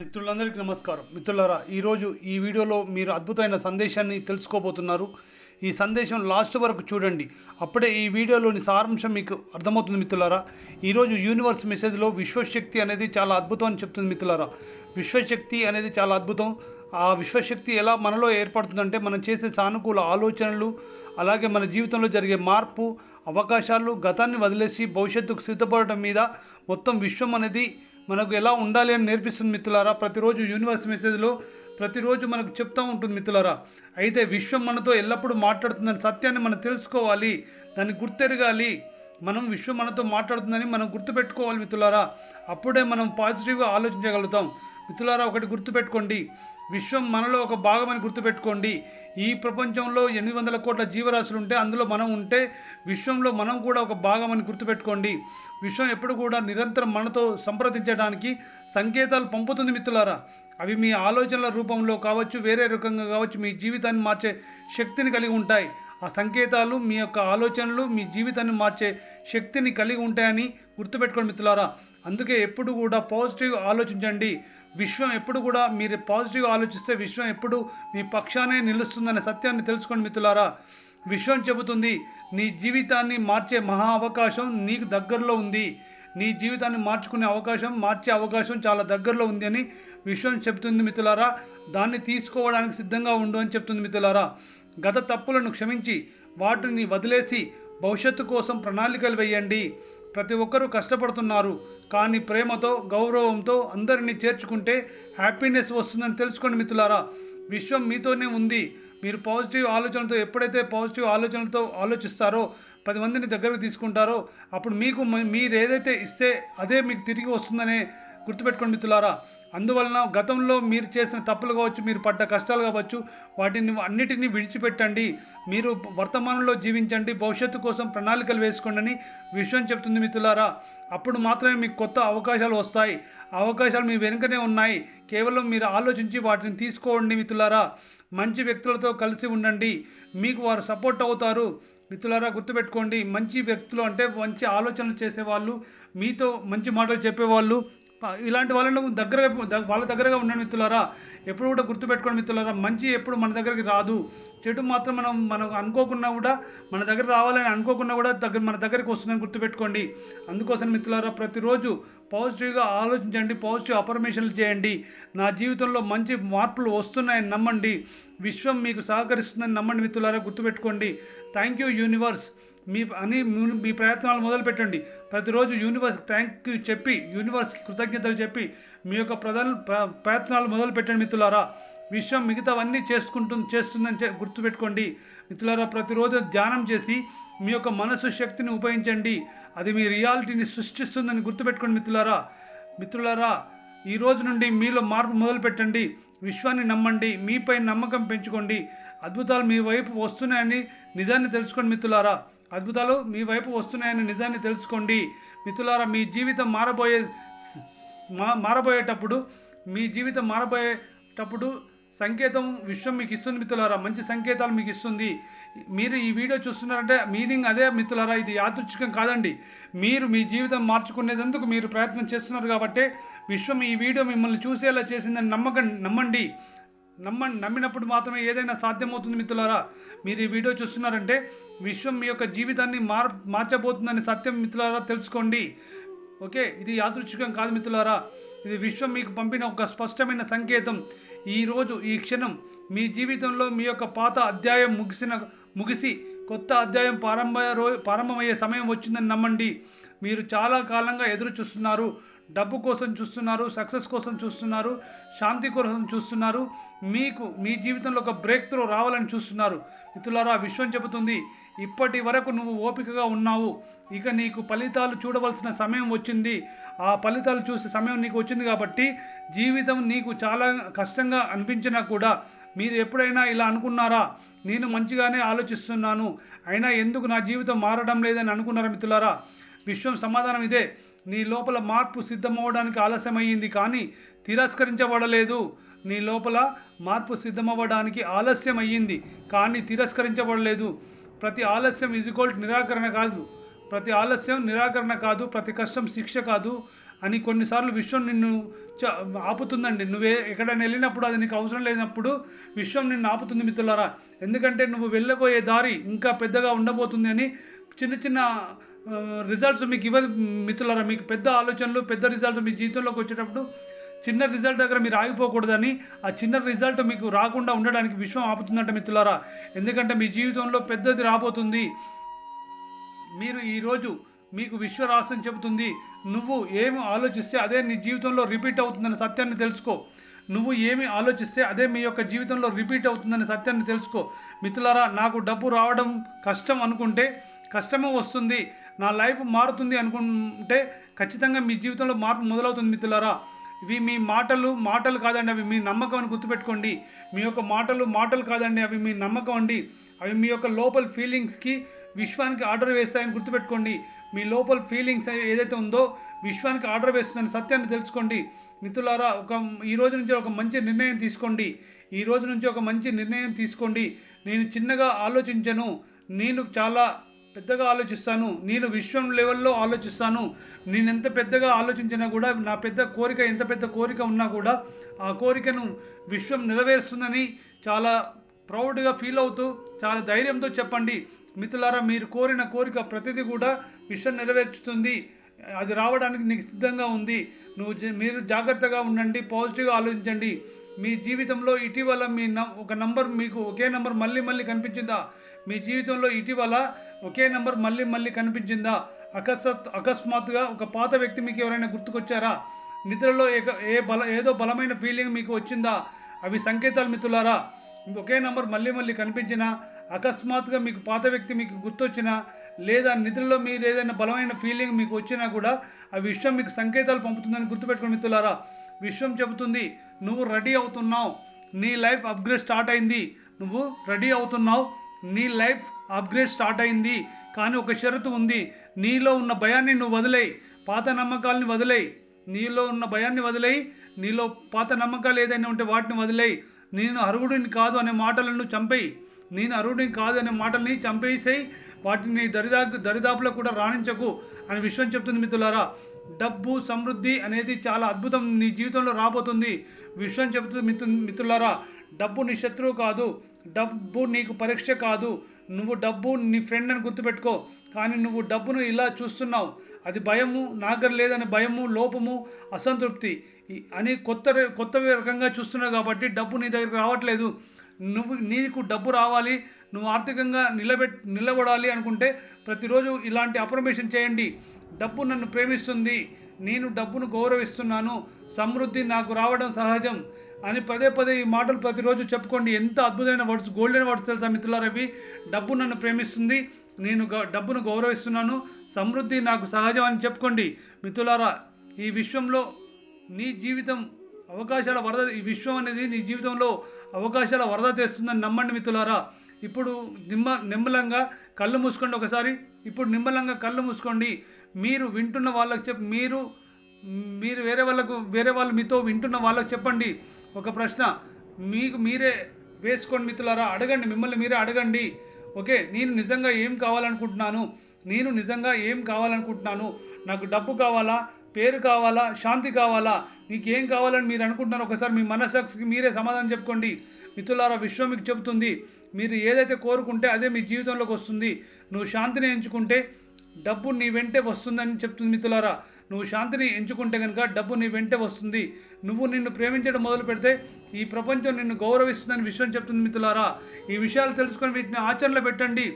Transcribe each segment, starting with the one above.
మిత్రులందరికీ నమస్కారం. మిత్రులారా ఈరోజు ఈ వీడియోలో మీరు అద్భుతమైన సందేశాన్ని తెలుసుకోబోతున్నారు. ఈ సందేశం లాస్ట్ వరకు చూడండి. అప్పుడే ఈ వీడియోలోని సారాంశం మీకు అర్థమవుతుంది మిత్రులారా. ఈరోజు యూనివర్స్ మెసేజ్లో విశ్వశక్తి అనేది చాలా అద్భుతం అని చెప్తుంది మిత్రులారా. విశ్వశక్తి అనేది చాలా అద్భుతం. ఆ విశ్వశక్తి ఎలా మనలో ఏర్పడుతుందంటే మనం చేసే సానుకూల ఆలోచనలు అలాగే మన జీవితంలో జరిగే మార్పు అవకాశాలు గతాన్ని వదిలేసి భవిష్యత్తుకు సిద్ధపడటం మీద మొత్తం విశ్వం అనేది మనకు ఎలా ఉండాలి అని నేర్పిస్తుంది మిత్రులారా? ప్రతిరోజు యూనివర్స్ మెసేజ్లో ప్రతిరోజు మనకు చెప్తూ ఉంటుంది మిత్రులారా. అయితే విశ్వం మనతో ఎల్లప్పుడూ మాట్లాడుతుందని సత్యాన్ని మనం తెలుసుకోవాలి దాన్ని గుర్తెరగాలి. మనం విశ్వం మనతో మాట్లాడుతుందని మనం గుర్తుపెట్టుకోవాలి మిత్రులారా. అప్పుడే మనం పాజిటివ్గా ఆలోచించగలుగుతాం. మిత్రులారా ఒకటి గుర్తుపెట్టుకోండి. విశ్వం మనలో ఒక భాగమని గుర్తుపెట్టుకోండి. ఈ ప్రపంచంలో ఎనిమిది వందల కోట్ల జీవరాశులు ఉంటే అందులో మనం ఉంటే విశ్వంలో మనం కూడా ఒక భాగమని గుర్తుపెట్టుకోండి. విశ్వం ఎప్పుడు కూడా నిరంతరం మనతో సంప్రదించడానికి సంకేతాలు పంపుతుంది మిత్రులారా. అవి మీ ఆలోచనల రూపంలో కావచ్చు వేరే రకంగా కావచ్చు మీ జీవితాన్ని మార్చే శక్తిని కలిగి ఉంటాయి. ఆ సంకేతాలు మీ యొక్క ఆలోచనలు మీ జీవితాన్ని మార్చే శక్తిని కలిగి ఉంటాయని గుర్తుపెట్టుకోండి మిత్రులారా. అందుకే ఎప్పుడు కూడా పాజిటివ్ ఆలోచించండి. విశ్వం ఎప్పుడు కూడా మీరు పాజిటివ్ ఆలోచిస్తే విశ్వం ఎప్పుడు మీ పక్షానే నిలుస్తుందనే సత్యాన్ని తెలుసుకోండి మిత్రులారా. విశ్వం చెబుతుంది నీ జీవితాన్ని మార్చే మహా అవకాశం నీకు దగ్గరలో ఉంది. నీ జీవితాన్ని మార్చుకునే అవకాశం మార్చే అవకాశం చాలా దగ్గరలో ఉంది అని విశ్వం చెబుతుంది మిత్రులారా. దాన్ని తీసుకోవడానికి సిద్ధంగా ఉండు అని చెప్తుంది మిత్రులారా. గత తప్పులను క్షమించి వాటిని వదిలేసి భవిష్యత్తు కోసం ప్రణాళికలు వేయండి. ప్రతి ఒక్కరూ కష్టపడుతున్నారు. కానీ ప్రేమతో గౌరవంతో అందరినీ చేర్చుకుంటే హ్యాపీనెస్ వస్తుందని తెలుసుకోండి మిత్రులారా. విశ్వం మీతోనే ఉంది. మీరు పాజిటివ్ ఆలోచనలతో ఎప్పుడైతే పాజిటివ్ ఆలోచనలతో ఆలోచిస్తారో పది మందిని దగ్గరకు తీసుకుంటారో అప్పుడు మీకు మ- మీరు ఏదైతే ఇస్తే అదే మీకు తిరిగి వస్తుందనే గుర్తుపెట్టుకోండి మిత్రులారా. అందువలన గతంలో మీరు చేసిన తప్పులు కావచ్చు మీరు పడ్డ కష్టాలు కావచ్చు వాటిని అన్నిటినీ విడిచిపెట్టండి. మీరు వర్తమానంలో జీవించండి భవిష్యత్తు కోసం ప్రణాళికలు వేసుకోండి విషయం చెప్తుంది మిత్రులారా. అప్పుడు మాత్రమే మీకు కొత్త అవకాశాలు వస్తాయి. ఆ అవకాశాలు మీ వెనుకనే ఉన్నాయి. కేవలం మీరు ఆలోచించి వాటిని తీసుకోండి మిత్రులారా. మంచి వ్యక్తులతో కలిసి ఉండండి. మీకు వారు సపోర్ట్ అవుతారు. మిత్రులారా గుర్తుపెట్టుకోండి. మంచి వ్యక్తులు అంటే మంచి ఆలోచనలు చేసేవాళ్ళు మీతో మంచి మాటలు చెప్పేవాళ్ళు ఇలాంటి వాళ్ళను దగ్గరగా వాళ్ళ దగ్గరగా ఉండండి మిత్రులారా. ఎప్పుడు కూడా గుర్తుపెట్టుకోండి మిత్రులారా మంచి ఎప్పుడు మన దగ్గరికి రాదు. చెడు మాత్రం మనం మనం అనుకోకున్నా కూడా మన దగ్గర రావాలని అనుకోకున్నా కూడా దగ్గర మన దగ్గరికి వస్తుందని గుర్తుపెట్టుకోండి. అందుకోసం మిత్రులారా ప్రతిరోజు పాజిటివ్గా ఆలోచించండి పాజిటివ్ అఫర్మేషన్లు చేయండి. నా జీవితంలో మంచి మార్పులు వస్తున్నాయని నమ్మండి. విశ్వం మీకు సహకరిస్తుందని నమ్మండి మిత్రులారా గుర్తుపెట్టుకోండి. Thank you universe. మీ అని మీ- ప్రయత్నాలు మొదలు పెట్టండి ప్రతిరోజు యూనివర్స్ థ్యాంక్ యూ చెప్పి యూనివర్స్కి కృతజ్ఞతలు చెప్పి మీ యొక్క ప్రధాన ప్రయత్నాలు మొదలు పెట్టండి మిత్రులారా. విశ్వం మిగతావన్నీ చేసుకుంటు చేస్తుందని చె- గుర్తుపెట్టుకోండి. మిత్రులారా ప్రతిరోజు ధ్యానం చేసి మీ యొక్క మనసు శక్తిని ఉపయోగించండి. అది మీ రియాలిటీని సృష్టిస్తుందని గుర్తుపెట్టుకోండి మిత్రులారా. మిత్రులారా ఈ రోజు నుండి మీలో మార్పు మొదలు పెట్టండి విశ్వాన్ని నమ్మండి. మీపై నమ్మకం పెంచుకోండి. అద్భుతాలు మీ వైపు వస్తున్నాయని నిజాన్ని తెలుసుకోండి మిత్రులారా. అద్భుతాలు మీ వైపు వస్తున్నాయని నిజాన్ని తెలుసుకోండి. మిత్రులారా మీ జీవితం మారబోయే మా- మారబోయేటప్పుడు మీ జీవితం మారబోయేటప్పుడు సంకేతం విశ్వం మీకు ఇస్తుంది మిత్రులారా. మంచి సంకేతాలు మీకు ఇస్తుంది. మీరు ఈ వీడియో చూస్తున్నారంటే మీనింగ్ అదే మిత్రులారా. ఇది యాదృచ్ఛికం కాదండి. మీరు మీ జీవితం మార్చుకునేందుకు మీరు ప్రయత్నం చేస్తున్నారు కాబట్టి విశ్వం ఈ వీడియో మిమ్మల్ని చూసేలా చేసిందని నమ్మకం నమ్మండి. నమ్మండి నమ్మినప్పుడు మాత్రమే ఏదైనా సాధ్యమవుతుంది మిత్రులారా. మీరు ఈ వీడియో చూస్తున్నారంటే విశ్వం మీ యొక్క జీవితాన్ని మార్ మార్చబోతుందని సత్యం మిత్రులారా తెలుసుకోండి. ఓకే? ఇది యాదృచ్ఛికం కాదు మిత్రులారా. ఇది విశ్వం మీకు పంపిన ఒక స్పష్టమైన సంకేతం. ఈరోజు ఈ క్షణం మీ జీవితంలో మీ యొక్క పాత అధ్యాయం ముగిసిన ముగిసి కొత్త అధ్యాయం ప్రారంభ రో ప్రారంభమయ్యే సమయం వచ్చిందని నమ్మండి. మీరు చాలా కాలంగా ఎదురు చూస్తున్నారు డబ్బు కోసం చూస్తున్నారు సక్సెస్ కోసం చూస్తున్నారు శాంతి కోసం చూస్తున్నారు. మీకు మీ జీవితంలో ఒక బ్రేక్ త్రో రావాలని చూస్తున్నారు. మిత్రులారా విశ్వం చెబుతుంది ఇప్పటి వరకు నువ్వు ఓపికగా ఉన్నావు. ఇక నీకు ఫలితాలు చూడవలసిన సమయం వచ్చింది. ఆ ఫలితాలు చూసే సమయం నీకు వచ్చింది కాబట్టి జీవితం నీకు చాలా కష్టంగా అనిపించినా కూడా మీరు ఎప్పుడైనా ఇలా అనుకున్నారా? నేను మంచిగానే ఆలోచిస్తున్నాను. అయినా ఎందుకు నా జీవితం మారడం లేదని అనుకున్నారా మిత్రులారా? విశ్వం సమాధానం ఇదే. నీ లోపల మార్పు సిద్ధమవ్వడానికి ఆలస్యమయ్యింది కానీ తిరస్కరించబడలేదు. నీ లోపల మార్పు సిద్ధమవ్వడానికి ఆలస్యం అయ్యింది కానీ తిరస్కరించబడలేదు. ప్రతి ఆలస్యం ఈజ్వల్ నిరాకరణ కాదు. ప్రతి ఆలస్యం నిరాకరణ కాదు ప్రతి కష్టం శిక్ష కాదు అని కొన్నిసార్లు విశ్వం నిన్ను చ- ఆపుతుందండి. నువ్వే ఎక్కడైనా వెళ్ళినప్పుడు అది నీకు అవసరం లేనప్పుడు విశ్వం నిన్ను ఆపుతుంది మిత్రులారా. ఎందుకంటే నువ్వు వెళ్ళబోయే దారి ఇంకా పెద్దగా ఉండబోతుంది అని చిన్న చిన్న రిజల్ట్స్ మీకు ఇవ్వదు మిత్రులారా. మీకు పెద్ద ఆలోచనలు పెద్ద రిజల్ట్స్ మీ జీవితంలోకి వచ్చేటప్పుడు చిన్న రిజల్ట్ దగ్గర మీరు ఆగిపోకూడదని ఆ చిన్న రిజల్ట్ మీకు రాకుండా ఉండడానికి విశ్వం ఆపుతుందంట మిత్రులారా. ఎందుకంటే మీ జీవితంలో పెద్దది రాబోతుంది. మీరు ఈరోజు మీకు విశ్వరాసం చెబుతుంది. నువ్వు ఏమి ఆలోచిస్తే అదే నీ జీవితంలో రిపీట్ అవుతుందని సత్యాన్ని తెలుసుకో. నువ్వు ఏమి ఆలోచిస్తే అదే మీ యొక్క జీవితంలో రిపీట్ అవుతుందనే సత్యాన్ని తెలుసుకో. మిత్రులారా నాకు డబ్బు రావడం కష్టం అనుకుంటే కష్టమే వస్తుంది. నా లైఫ్ మారుతుంది అనుకుంటే ఖచ్చితంగా మీ జీవితంలో మార్పు మొదలవుతుంది మిత్రులారా. ఇవి మీ మాటలు మాటలు కాదండి. అవి మీ నమ్మకం అని గుర్తుపెట్టుకోండి. మీ యొక్క మాటలు మాటలు కాదండి. అవి మీ నమ్మకం అండి. అవి మీ యొక్క లోపల ఫీలింగ్స్కి విశ్వానికి ఆర్డర్ వేస్తాయని గుర్తుపెట్టుకోండి. మీ లోపల ఫీలింగ్స్ ఏదైతే ఉందో విశ్వానికి ఆర్డర్ వేస్తుందని సత్యాన్ని తెలుసుకోండి. మిత్రులారా ఒక ఈ రోజు నుంచి ఒక మంచి నిర్ణయం తీసుకోండి. ఈ రోజు నుంచి ఒక మంచి నిర్ణయం తీసుకోండి. నేను చిన్నగా ఆలోచించను. నేను చాలా పెద్దగా ఆలోచిస్తాను. నేను విశ్వం లెవెల్లో ఆలోచిస్తాను. నేను ఎంత పెద్దగా ఆలోచించినా కూడా నా పెద్ద కోరిక ఎంత పెద్ద కోరిక ఉన్నా కూడా ఆ కోరికను విశ్వం నెరవేరుస్తుందని చాలా ప్రౌడ్గా ఫీల్ అవుతూ చాలా ధైర్యంతో చెప్పండి. మిత్రులారా మీరు కోరిన కోరిక ప్రతిదీ కూడా విశ్వం నెరవేర్చుతుంది. అది రావడానికి నీకు సిద్ధంగా ఉంది. నువ్వు జ- మీరు జాగ్రత్తగా ఉండండి పాజిటివ్గా ఆలోచించండి. మీ జీవితంలో ఇటీవల మీ నం- ఒక నంబర్ మీకు ఒకే నంబర్ మళ్ళీ మళ్ళీ కనిపించిందా? మీ జీవితంలో ఇటీవల ఒకే నంబర్ మళ్ళీ మళ్ళీ కనిపించిందా? అకస్మాత్ అకస్మాత్తుగా ఒక పాత వ్యక్తి మీకు ఎవరైనా గుర్తుకొచ్చారా? నిద్రలో ఏక ఏ బల ఏదో బలమైన ఫీలింగ్ మీకు వచ్చిందా? అవి సంకేతాలు మిత్రులారా. ఒకే నంబర్ మళ్ళీ మళ్ళీ కనిపించినా అకస్మాత్తుగా మీకు పాత వ్యక్తి మీకు గుర్తొచ్చినా లేదా నిద్రలో మీరు ఏదైనా బలమైన ఫీలింగ్ మీకు వచ్చినా కూడా ఆ విషయం మీకు సంకేతాలు పంపుతుందని గుర్తుపెట్టుకుని మిత్రులారా. విశ్వం చెబుతుంది. నువ్వు రెడీ అవుతున్నావు. నీ లైఫ్ అప్గ్రేడ్ స్టార్ట్ అయింది. నువ్వు రెడీ అవుతున్నావు. నీ లైఫ్ అప్గ్రేడ్ స్టార్ట్ అయింది. కానీ ఒక షరతు ఉంది. నీలో ఉన్న భయాన్ని నువ్వు వదిలేయి. పాత నమ్మకాలని వదిలేయి. నీలో ఉన్న భయాన్ని వదిలేయి. నీలో పాత నమ్మకాలు ఏదైనా ఉంటే వాటిని వదిలేయి. నేను అర్హుడిని కాదు అనే మాటలను చంపేయి. నేను అర్హుడిని కాదనే మాటల్ని చంపేసేయి వాటిని దరిదా దరిదాపులో కూడా రాణించకు అని విశ్వం చెప్తుంది మిత్రులారా. డబ్బు సమృద్ధి అనేది చాలా అద్భుతం నీ జీవితంలో రాబోతుంది. విశ్వం చెబుతుంది మిత్రు మిత్రులారా డబ్బు నీ శత్రువు కాదు డబ్బు నీకు పరీక్ష కాదు. నువ్వు డబ్బు నీ ఫ్రెండ్ అని గుర్తుపెట్టుకో కానీ నువ్వు డబ్బును ఇలా చూస్తున్నావు. అది భయము నాగర్ లేదని భయము లోపము అసంతృప్తి. అని కొత్త ర- కొత్త రకంగా చూస్తున్నావు కాబట్టి డబ్బు నీ దగ్గరికి రావట్లేదు. నువ్వు నీకు డబ్బు రావాలి నువ్వు ఆర్థికంగా నిలబెట్ నిలబడాలి అనుకుంటే ప్రతిరోజు ఇలాంటి అప్రమేషన్ చేయండి. డబ్బు నన్ను ప్రేమిస్తుంది నేను డబ్బును గౌరవిస్తున్నాను సమృద్ధి నాకు రావడం సహజం అని పదే పదే ఈ మాటలు ప్రతిరోజు చెప్పుకోండి. ఎంత అద్భుతమైన వర్డ్స్ గోల్డెన్ వర్డ్స్ తెలుసా మిత్రులారవి డబ్బు నన్ను ప్రేమిస్తుంది నేను గ- డబ్బును గౌరవిస్తున్నాను సమృద్ధి నాకు సహజం అని చెప్పుకోండి. మిత్రులారా ఈ విశ్వంలో నీ జీవితం అవకాశాల వరద ఈ విశ్వం అనేది నీ జీవితంలో అవకాశాల వరద తెస్తుందని నమ్మండి మిత్రులారా. ఇప్పుడు నిమ్మ నిమ్మలంగా కళ్ళు మూసుకోండి ఒకసారి. ఇప్పుడు నిమ్మలంగా కళ్ళు మూసుకోండి. మీరు వింటున్న వాళ్ళకి చెప్ మీరు మీరు వేరే వాళ్ళకు వేరే వాళ్ళు మీతో వింటున్న వాళ్ళకి చెప్పండి. ఒక ప్రశ్న మీకు మీరే వేసుకోండి మిత్రులారా. అడగండి మిమ్మల్ని మీరే అడగండి. ఓకే నేను నిజంగా ఏం కావాలనుకుంటున్నాను? నేను నిజంగా ఏం కావాలనుకుంటున్నాను? నాకు డబ్బు కావాలా? పేరు కావాలా శాంతి కావాలా? నీకేం కావాలని మీరు అనుకుంటున్నారు ఒకసారి మీ మనస్సాక్షికి మీరే సమాధానం చెప్పుకోండి. మిత్రులారా విశ్వం మీకు చెబుతుంది మీరు ఏదైతే కోరుకుంటే అదే మీ జీవితంలోకి వస్తుంది. నువ్వు శాంతిని ఎంచుకుంటే డబ్బు నీ వెంటే వస్తుందని చెప్తుంది మిత్రులారా. నువ్వు శాంతిని ఎంచుకుంటే కనుక డబ్బు నీ వెంటే వస్తుంది. నువ్వు నిన్ను ప్రేమించడం మొదలు పెడితే ఈ ప్రపంచం నిన్ను గౌరవిస్తుందని విషయం చెప్తుంది మిత్రులారా. ఈ విషయాలు తెలుసుకొని వీటిని ఆచరణలో పెట్టండి.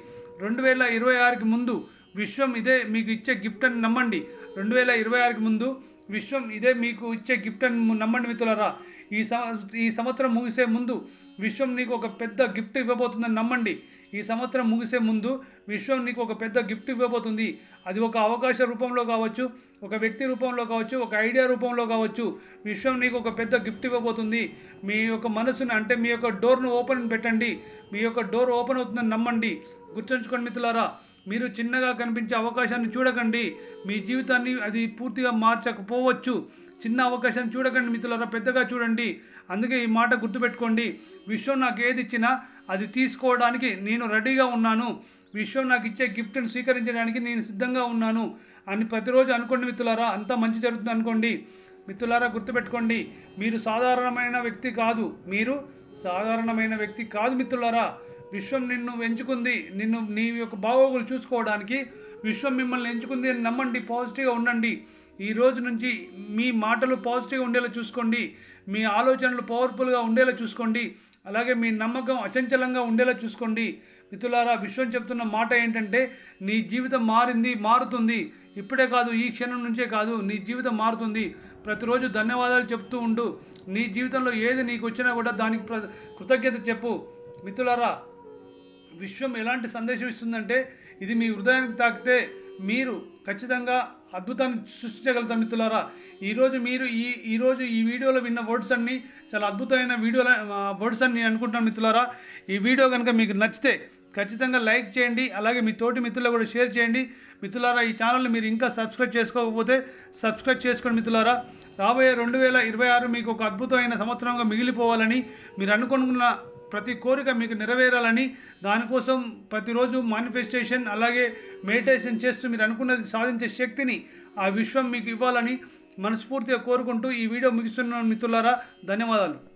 రెండు వేల ఇరవై ఆరుకి ముందు విశ్వం ఇదే మీకు ఇచ్చే గిఫ్ట్ అని నమ్మండి. రెండు వేల ఇరవై ఆరుకి ముందు విశ్వం ఇదే మీకు ఇచ్చే గిఫ్ట్ అని నమ్మండి మిత్రులరా. ఈ సం ఈ సంవత్సరం ముగిసే ముందు విశ్వం నీకు ఒక పెద్ద గిఫ్ట్ ఇవ్వబోతుందని నమ్మండి. ఈ సంవత్సరం ముగిసే ముందు విశ్వం నీకు ఒక పెద్ద గిఫ్ట్ ఇవ్వబోతుంది. అది ఒక అవకాశ రూపంలో కావచ్చు ఒక వ్యక్తి రూపంలో కావచ్చు ఒక ఐడియా రూపంలో కావచ్చు విశ్వం నీకు ఒక పెద్ద గిఫ్ట్ ఇవ్వబోతుంది. మీ యొక్క మనసుని అంటే మీ యొక్క డోర్ను ఓపెన్ పెట్టండి. మీ యొక్క డోర్ ఓపెన్ అవుతుందని నమ్మండి. గుర్తుంచుకోండి మిత్రులారా. మీరు చిన్నగా కనిపించే అవకాశాన్ని చూడకండి. మీ జీవితాన్ని అది పూర్తిగా మార్చకపోవచ్చు. చిన్న అవకాశాన్ని చూడకండి మిత్రులారా పెద్దగా చూడండి. అందుకే ఈ మాట గుర్తుపెట్టుకోండి. విశ్వం నాకు ఏది ఇచ్చినా అది తీసుకోవడానికి నేను రెడీగా ఉన్నాను. విశ్వం నాకు ఇచ్చే గిఫ్ట్ని స్వీకరించడానికి నేను సిద్ధంగా ఉన్నాను అని ప్రతిరోజు అనుకోండి మిత్రులారా. అంతా మంచి జరుగుతుంది అనుకోండి. మిత్రులారా గుర్తుపెట్టుకోండి. మీరు సాధారణమైన వ్యక్తి కాదు. మీరు సాధారణమైన వ్యక్తి కాదు మిత్రులారా. విశ్వం నిన్ను ఎంచుకుంది. నిన్ను నీ యొక్క బాగోగులు చూసుకోవడానికి విశ్వం మిమ్మల్ని ఎంచుకుంది అని నమ్మండి. పాజిటివ్గా ఉండండి. ఈ రోజు నుంచి మీ మాటలు పాజిటివ్గా ఉండేలా చూసుకోండి. మీ ఆలోచనలు పవర్ఫుల్గా ఉండేలా చూసుకోండి. అలాగే మీ నమ్మకం అచంచలంగా ఉండేలా చూసుకోండి. మిత్రులారా విశ్వం చెప్తున్న మాట ఏంటంటే నీ జీవితం మారింది మారుతుంది. ఇప్పుడే కాదు ఈ క్షణం నుంచే కాదు నీ జీవితం మారుతుంది. ప్రతిరోజు ధన్యవాదాలు చెప్తూ ఉండు. నీ జీవితంలో ఏది నీకు వచ్చినా కూడా దానికి ప్ర- కృతజ్ఞత చెప్పు. మిత్రులారా విశ్వం ఎలాంటి సందేశం ఇస్తుందంటే ఇది మీ హృదయానికి తాకితే మీరు ఖచ్చితంగా అద్భుతాన్ని సృష్టించగలుగుతారు మిత్రులారా. ఈరోజు మీరు ఈ ఈరోజు ఈ వీడియోలో విన్న వర్డ్స్ అన్ని చాలా అద్భుతమైన వీడియోల వర్డ్స్ అని నేను అనుకుంటున్నాను మిత్రులారా. ఈ వీడియో కనుక మీకు నచ్చితే ఖచ్చితంగా లైక్ చేయండి అలాగే మీ తోటి మిత్రులకు కూడా షేర్ చేయండి. మిత్రులారా ఈ ఛానల్ని మీరు ఇంకా సబ్స్క్రైబ్ చేసుకోకపోతే సబ్స్క్రైబ్ చేసుకోండి మిత్రులారా. రాబోయే రెండు వేల ఇరవై ఆరు మీకు ఒక అద్భుతమైన సంవత్సరంగా మిగిలిపోవాలని మీరు అనుకున్న ప్రతి కోరిక మీకు నెరవేరాలని దానికోసం ప్రతిరోజు మానిఫెస్టేషన్ అలాగే మెడిటేషన్ చేస్తూ మీరు అనుకున్నది సాధించే శక్తిని ఆ విశ్వం మీకు ఇవ్వాలని మనస్ఫూర్తిగా కోరుకుంటూ ఈ వీడియో ముగిస్తున్నాను మిత్రులారా. ధన్యవాదాలు.